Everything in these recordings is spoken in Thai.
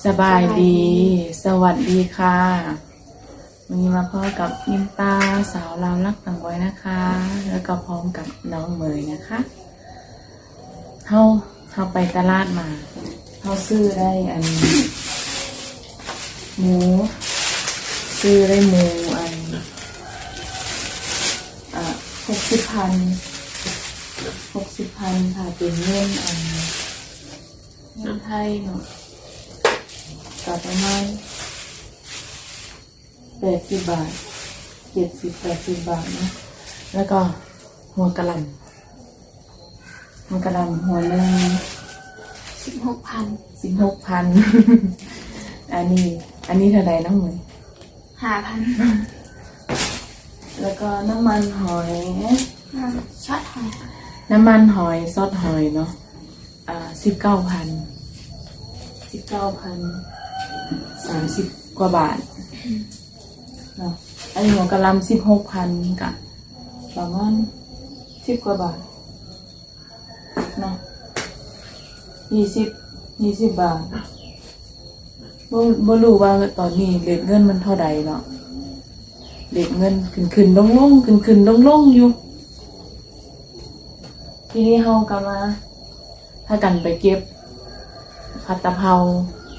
สบายดี สวัสดีค่ะวันนี้มาพ่อกับยิมตาสาวลาวรักต่างไว้นะคะ แล้วก็พร้อมกับน้องเมยนะคะเฮาเฮาไปตลาดมาเฮาซื้อได้อันหมูซื้อได้หมูอันอะหกสิบพันหกสิบพันค่ะเป็นเงินอันเงินไทยเนาะ กับประมาณแปดสิบบาทเจ็ดสิบแปดสิบบาทนะ แล้วก็หัวกะหล่ำหัวกะหล่ำหัวหนึ่งสิบหกพันสิบหกพันอันนี้ อันนี้เท่าไหร่น้องเหมยห้าพันแล้วก็น้ำมันหอยน้ำช็อตหอย น้ำมันหอยซอสหอยเนาะอ่าสิบเก้าพันสิบเก้าพัน สามสิบกว่าบาทเนาะอันนี้หัวกะลำสิบหกพันกะประมาณสิบกว่าบาทเนาะยี่สิบยี่สิบบาทบ่บ่รู้ว่าตอนนี้เรทเงินมันเท่าใดเนาะเรทเงินขึ้นขึ้นลงลงขึ้นขึ้นลงลงอยู่ ทีนี้เฮาก็มาถ้ากันไปเก็บผัดตะเภา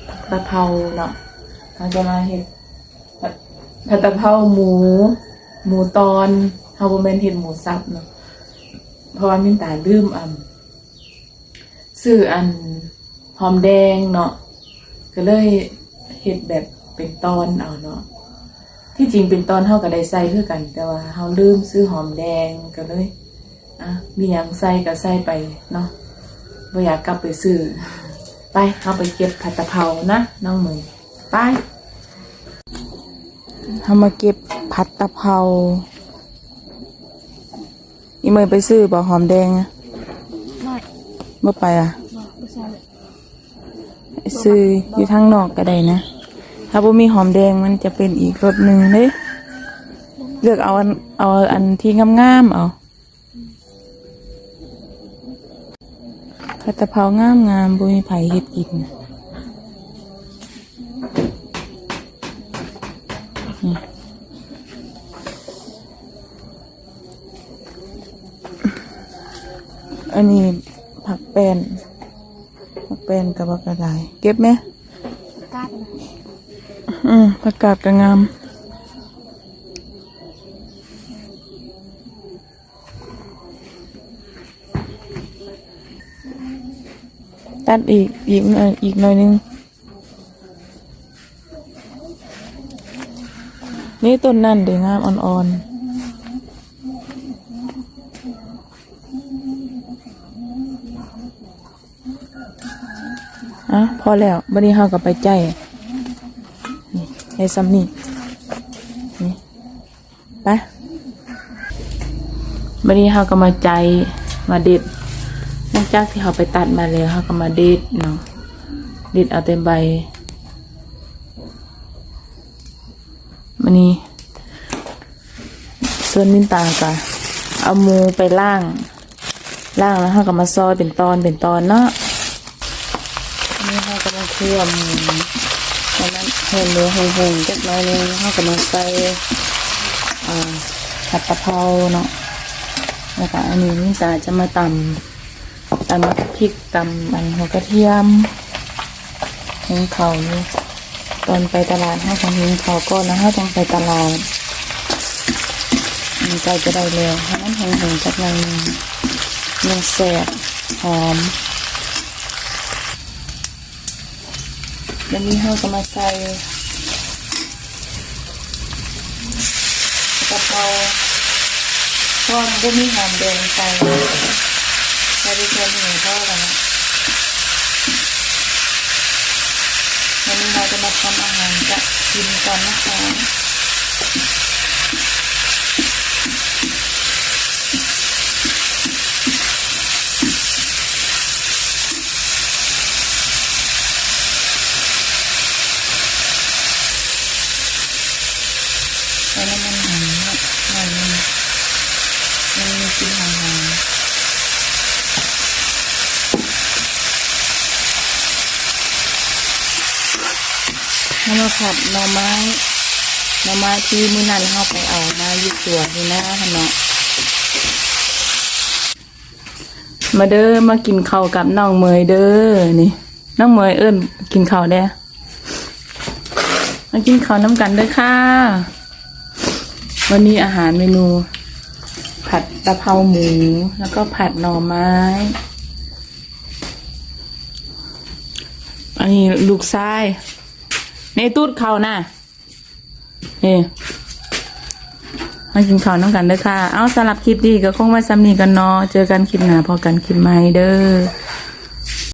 ผัดตะเภาเนาะ เราจะมาเห็ดผัดผัดตะเภาหมู หมูตอนเฮาบ่แม่นเห็ดหมูสับเนาะเพราะว่ามินตาลืมอันซื้ออันหอมแดงเนาะก็เลยเห็ดแบบเป็นตอนเอาเนาะที่จริงเป็นตอนเฮาก็ได้ใส่คือกัน แต่ว่าเฮาลืมซื้อหอมแดงก็เลยอะมีหยังใส่ก็ใส่ไปเนาะบ่อยากกลับไปซื้อไปเอาไปเก็บผัดตะเภานะน้องมือไป เอามาเก็บผัดตะเภาอีเมยไปซื้อบ่หอมแดงอะไม่เมื่อไปอะบอกไม่ใช่ซื้ออยู่ทางนอกก็ได้นะ ถ้าบ่มีหอมแดงมันจะเป็นอีกรสหนึ่งเด้เลือกเอาอันเอาอันที่งามๆเอาผัดตะเภางามงามๆบ่มีไผเฮ็ดกินนะนี่ อันนี้ผักแป้นผักแป้นกับผักกระดาย เก็บไหมกาดอืมผักกาดก็งามตัดอีกอีกหน่อยอีกหน่อยนึง นี่ต้นนั่นเดี๋ยวงามอ่อนๆอะพอแล้วบันนี้เฮากับไปใจนี่ไอ้ซัมนี่นี่ไปบันนี้เฮาก็มาใจมาเด็ดนอกจากที่เขาไปตัดมาแล้วเฮาก็มาเด็ดเนาะเด็ดเอาแต่ใบ มันนี้ส่วนมินตาก็เอาหมูไปล่าง ล่างแล้วเฮาก็มาซอยเป็นตอนเป็นตอนเนาะนี่เฮาก็มาเคี่ยวหมูตอนนั้นเห็นเนื้อหงๆจักน้อยนึงเฮาก็มาใส่ผัดกะเพราเนาะแล้วก็อันนี้มินตาจะมาตำตำพริกตำมันหัวกระเทียมหุงเขาวอยู่ ตอนไปตลาดห้าของหุงเขาก่อนแล้วห้าต้องไปตลาดมันใจจะได้เร็วให้มันหงหงๆจากหนอยหนึงมันแสบหอมแล้วนี้ห้าก็มาใส่กะเพราเพราะมันก็มีหอมแดงใส่ใช้ได้เกินหนึ่งเท่าแล้วนะวันนี้ เราจะมาทำอาหารจะกินกันนะคะใช้น้ำมันหอยหน่อยนึงมันมีกลิ่นหอมๆ ใแล้วมาผัดหน่อไม้หน่อไม้ที่มือนันเฮาไปเอามาอยู่สวนี่นะหั่นเนาะมาเด้อมากินข้าวกับน้องเมยเด้อนี่น้องเมยเอิ้นกินข้าวเด้มากินข้าวน้ำกันเด้อค่ะ วันนี้อาหารเมนู ผัดกะเพาหมู แล้วก็ผัดหน่อไม้ อันนี้ลูกชาย ในตูดเขาน่ะนี่มากินข้าวน้องกันเด้อค่ะ เอาสำหรับคลิปดีก็คงไว้ซ้ำนี้กันเนาะ เจอกันคลิปหน้าพอกันคลิปใหม่เด้อ